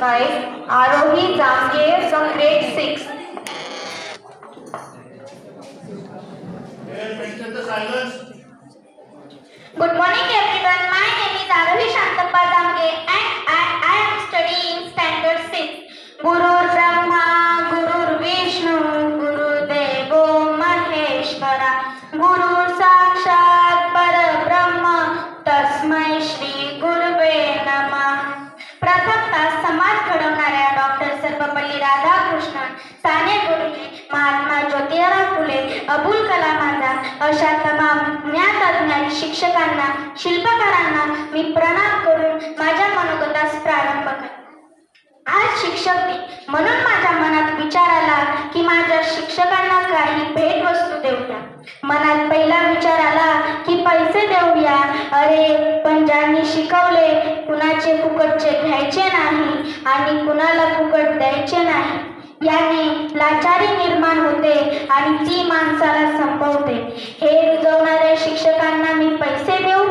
by Arohi Zamge from grade 6. Maintain the silence. Good morning Abul Kalam अशा तमाम ज्ञात शिक्षकांना शिल्पकारांना मी प्रणाम करून माझ्या मनोगतास प्रारंभ करते. आज शिक्षक दिन. म्हणून माझ्या मनात विचार आला की माझ्या शिक्षकांना काही भेटवस्तू देऊया. मनात पहिला विचार आला की पैसे देऊया. अरे पण ज्यांनी शिकवले कुणाचे फुकटचे घ्यायचे नाही आणि कुणाला फुकट द्यायचे नाही. याने लाचारी निर्माण आणि ती माणसाला संपवते. हे रुजवणाऱ्या शिक्षकांना मी पैसे देऊ?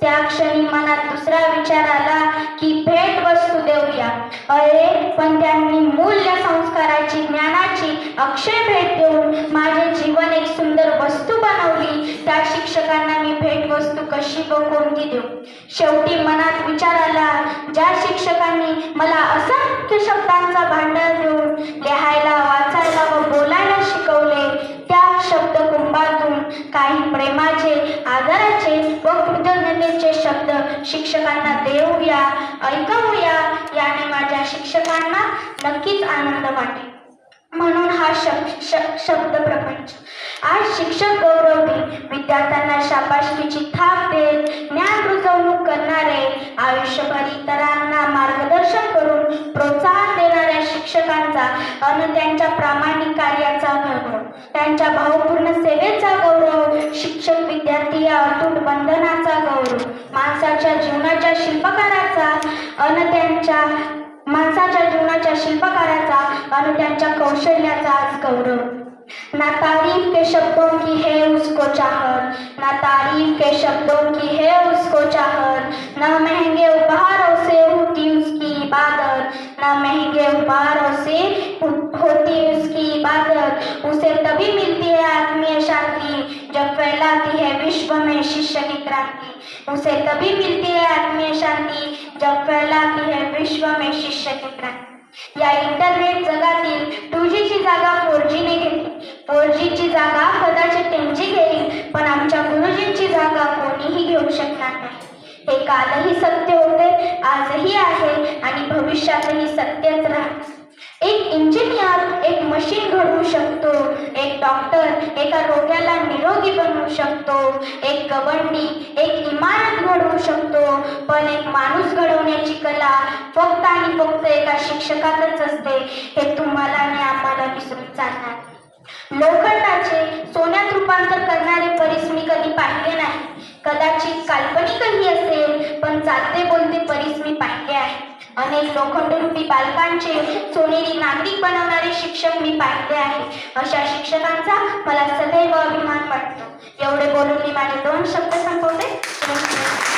त्या क्षणी मनात दुसरा विचार आला की भेट वस्तू देऊया. अरे पण त्यांनी मूल्य संस्काराची ज्ञानाची अक्षय भेट देऊन माझे जीवन एक सुंदर वस्तू बनवली. त्या शिक्षकांना मी भेट वस्तू कशी व कोणती देऊ? शेवटी मनात विचार आला ज्या शिक्षकांनी मला असंख्य शब्दांचा भांडण कुंभातून काही प्रेमाचे आदराचे व कृतज्ञतेचे शब्द शिक्षकांना देऊया ऐकवूया. याने माझ्या शिक्षकांना नक्कीच आनंद वाटेल. म्हणून हा शब शब्द प्रपंच. आज शिक्षक गौरव दिन विद्यार्थ्यांना शाबासकीची थाप देत ज्ञान रुजवणूक करणारे आयुष्यभर इतरांना मार्गदर्शन करून प्रोत्साहन देणाऱ्या शिक्षकांचा आणि त्यांच्या प्रामाणिक कार्याचा त्यांच्या भावपूर्ण सेवेचा गौरव शिक्षक विद्यार्थी या अतूट बंधनाचा गौरव माणसाच्या जीवनाच्या शिल्पकाराचा अन त्यांच्या माणसाच्या जीवनाच्या शिल्पकाराचा अन त्यांच्या कौशल्याचा आज गौरव. ना तारीफ के शब्दों की है उसको चाहत ना तारीफ के शब्दों की है उस चाहत ना महंगे उपहारों से होती उसकी इबादत ना महंगे उपहारों से हो- होती उसकी इबादत उसे तभी मिलती है आत्मीय शांति जब फैलाती है विश्व में शिष्य की क्रांति। उसे तभी मिलती है आत्मीय शांति जब फैलाती है विश्व में शिष्य की क्रांति। या इंटरनेट जगातील टू ची जागा फोर जीने घेतली। फोर ची जागा कदाचित त्यांची गेली पण आमच्या गुरुजींची जागा कोणीही घेऊ शकणार नाही. हे कालही सत्य होते आजही आहे आणि भविष्यातही सत्यच राहते एक इंजिनियर एक मशीन घडवू शकतो एक डॉक्टर एका रोग्याला निरोगी गवंडी एक इमारत घडवू शकतो पण एक माणूस घडवण्याची कला फक्त आणि फक्त एका शिक्षकातच असते हे तुम्हाला आणि आम्हाला विसरून चालणार लोखंडाचे सोन्यात रूपांतर करणारे परीस मी कधी पाहिले नाही. कदाचित काल्पनिकही असेल पण चालते बोलते परीस मी पाहिले आहे. अनेक लोखंडरूपी बालकांचे सोनेरी नागरिक बनवणारे शिक्षक मी पाहिले आहे. अशा शिक्षकांचा मला सदैव वाटतो. एवढे बोलून मी माझे दोन शब्द संपवते.